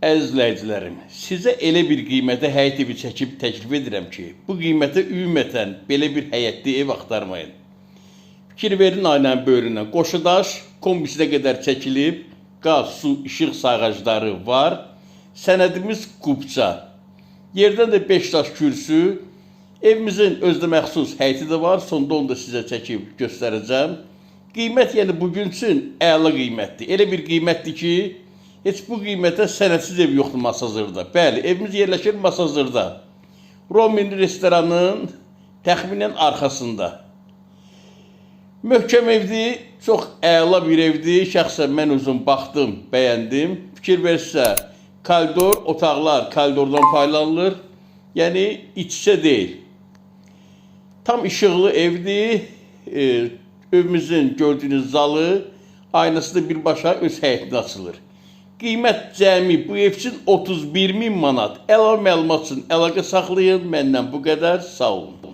Əziz izləyicilərim, sizə elə bir qiymətə həyət evi çəkib təklif edirəm ki, bu qiymətə ümumətən belə bir həyətli ev axtarmayın. Fikir verin aynen böyründən. Qoşudaş kombisinə qədər çəkilib, qaz, su, işıq sayğacları var. Sənədimiz qubça. Yerdən də 5 daş kürsü. Evimizin özdə məxsus həyəti də var. Sonda onu da sizə çəkib göstərəcəm. Qiymət yəni bugün üçün əla qiymətdir. Elə bir qiymətdir ki, heç bu qiymətə sənədsiz ev yoxdur Masazırda. Bəli, evimiz yerləşir Masazırda. Romin restoranın təxminən arxasında. Möhkəm evdir, çox əla bir evdir. Şəxsən mən özüm baxdım, bəyəndim. Fikir versə, koridor, otaqlar koridordan paylanılır. Yəni iç-içə deyil. Tam işıqlı evdir. E, evimizin gördüyünüz zalı aynası da birbaşa öz həyətinə açılır. Qiymət cəmi bu ev üçün 31 min manat. Əlavə məlumat üçün əlaqə saxlayın. Məndən bu qədər. Sağ olun.